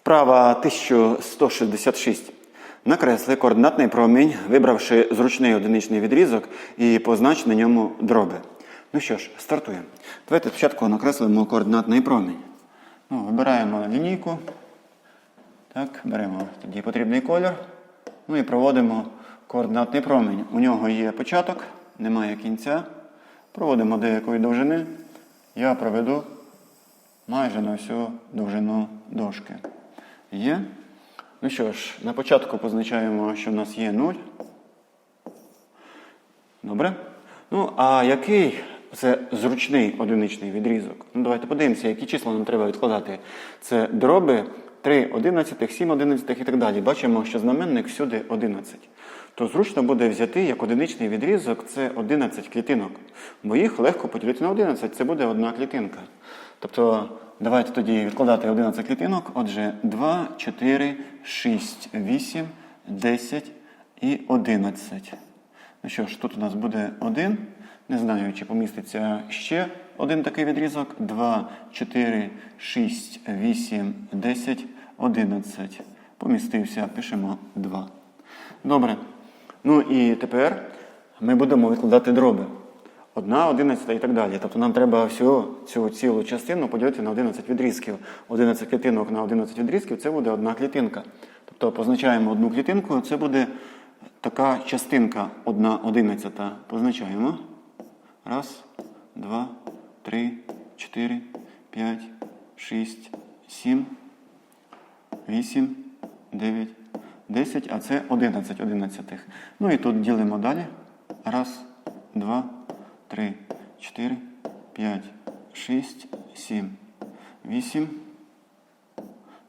Вправа 1166. Накресли координатний промінь, вибравши зручний одиничний відрізок і познач на ньому дроби. Ну що ж, стартуємо. Давайте спочатку накреслимо координатний промінь. Ну, вибираємо лінійку. Так, беремо тоді потрібний колір. Ну і проводимо координатний промінь. У нього є початок, немає кінця. Проводимо деякої довжини. Я проведу майже на всю довжину дошки. Є. Ну що ж, на початку позначаємо, що в нас є 0. Добре. Ну, а який це зручний одиничний відрізок? Ну, давайте подивимося, які числа нам треба відкладати. Це дроби 3 одинадцятих, 7 одинадцятих і так далі. Бачимо, що знаменник всюди 11. То зручно буде взяти як одиничний відрізок це 11 клітинок. Бо їх легко поділити на 11, це буде одна клітинка. Тобто, давайте тоді відкладати 11 клітинок. Отже, 2, 4, 6, 8, 10 і 11. Ну що ж, тут у нас буде 1. Не знаю, чи поміститься ще один такий відрізок. 2, 4, 6, 8, 10, 11. Помістився, пишемо 2. Добре. Ну і тепер ми будемо відкладати дроби. Одна, одинадцята і так далі. Тобто нам треба всю цю цілу частину поділити на 11 відрізків. 11 клітинок на 11 відрізків це буде одна клітинка. Тобто позначаємо одну клітинку, це буде така частинка, одна одинадцята. Позначаємо. Раз, два, три, чотири, п'ять, шість, сім, вісім, дев'ять, десять, а це одинадцять одинадцятих. Ну і тут ділимо далі. Раз, два, три, чотири, п'ять, шість, сім, вісім,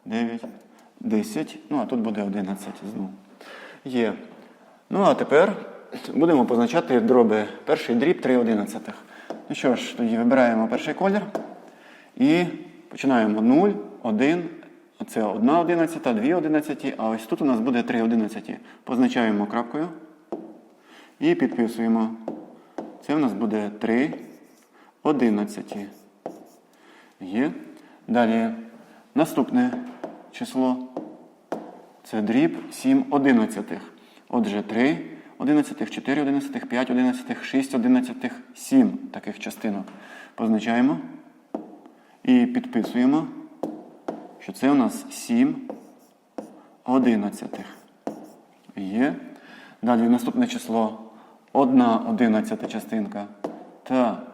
дев'ять, десять. Ну, а тут буде одинадцять знову. Є. Ну, а тепер будемо позначати дроби. Перший дріб 3 одинадцятих. Ну що ж, тоді вибираємо перший колір і починаємо 0, 1, це 1 одинадцята, 2 одинадцяті, а ось тут у нас буде 3 одинадцяті. Позначаємо крапкою і підписуємо. Це у нас буде 3 одинадцяті. Є. Далі наступне число. Це дріб 7 одинадцятих. Отже, 3 одинадцятих, 4 одинадцятих, 5 одинадцятих, 6 одинадцятих, 7 таких частинок. Позначаємо і підписуємо, що це у нас 7 одинадцятих. Є. Далі наступне число 1 одинадцята частинка. Так.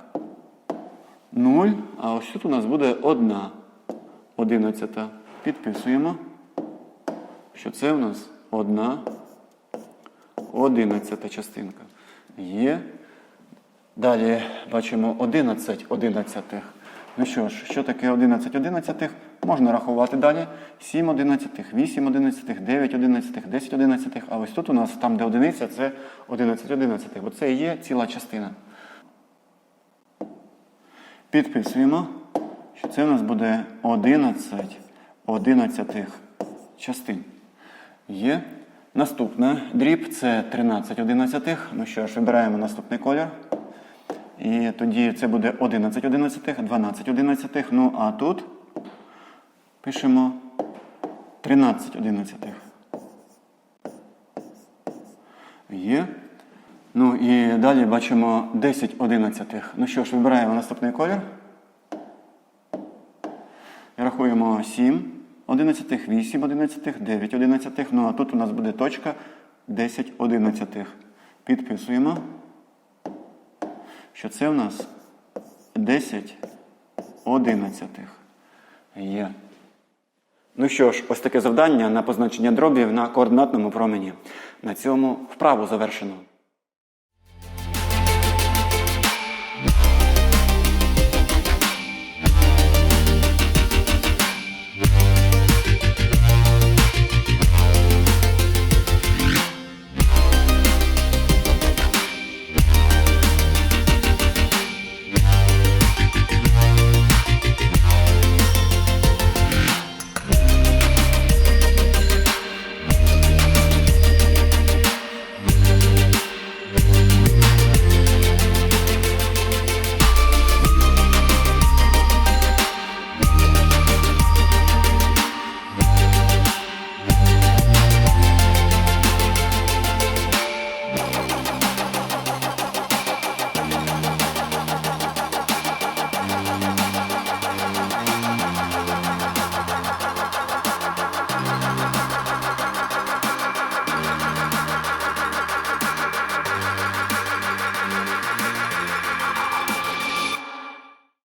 0. А ось тут у нас буде одна одинадцята. Підписуємо що це у нас одна одинадцята частинка. Є. Далі бачимо 11 одинадцятих. Ну що ж, що таке 11 одинадцятих? Можна рахувати далі. 7 одинадцятих, 8 одинадцятих, 9 одинадцятих, 10 одинадцятих. А ось тут у нас, там, де одиниця, це 11 одинадцятих. Оце і є ціла частина. Підписуємо, що це у нас буде 11 одинадцятих частин. Є. Наступне дріб це 13 одинадцятих. Ну що ж, вибираємо наступний колір. І тоді це буде 11 одинадцятих, 12 одинадцятих. Ну а тут пишемо 13 одинадцятих. Є. Ну і далі бачимо 10 одинадцятих. Ну що ж, вибираємо наступний колір. І рахуємо 7 одинадцятих, 8 одинадцятих, 9 одинадцятих. Ну а тут у нас буде точка 10 одинадцятих. Підписуємо, що це в нас 10 одинадцятих. Є. Ну що ж, ось таке завдання на позначення дробів на координатному промені. На цьому вправу завершено.